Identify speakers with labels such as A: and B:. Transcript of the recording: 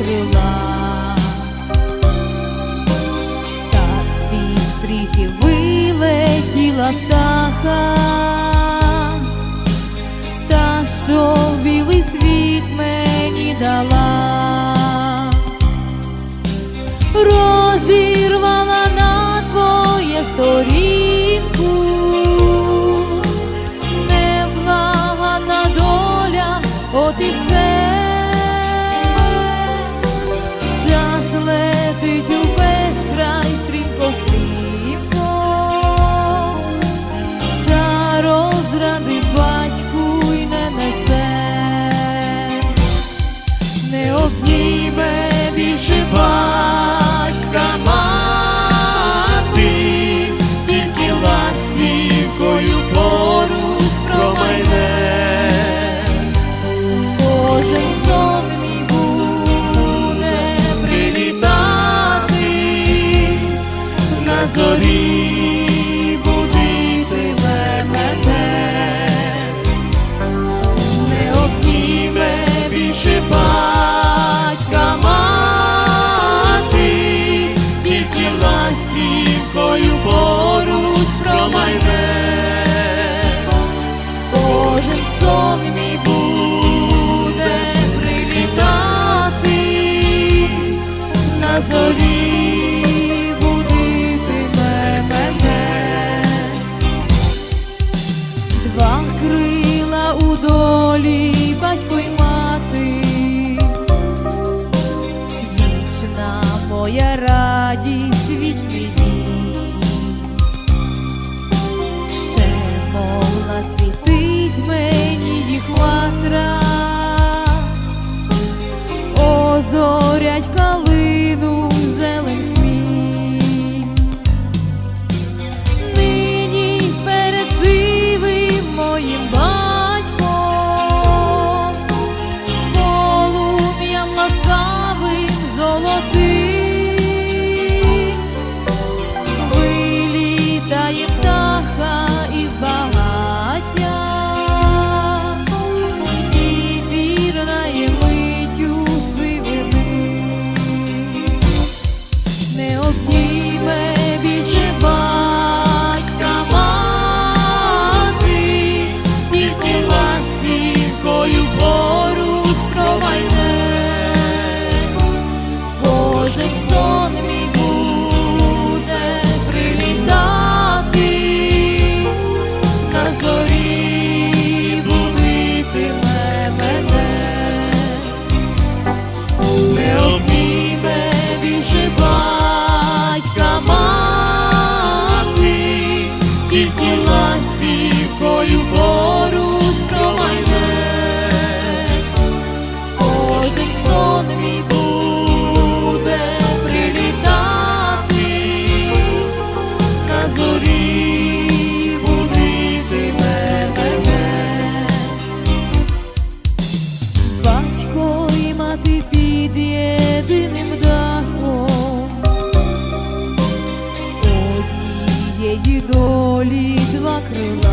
A: крила, та в ті стріхи вилетіла птаха, та що в білий світ мені дала, розірвала на твоє сторін. Зорі будитиме мене, не обніме більше батька мати, тільки ласівкою поруч промайне, кожен сон мій буде тільки ласівкою поруч промайне, кожний сон мій буде прилітати, на зорі будити мене, батько і мати під єдиним дахом. однієї до полі два крила.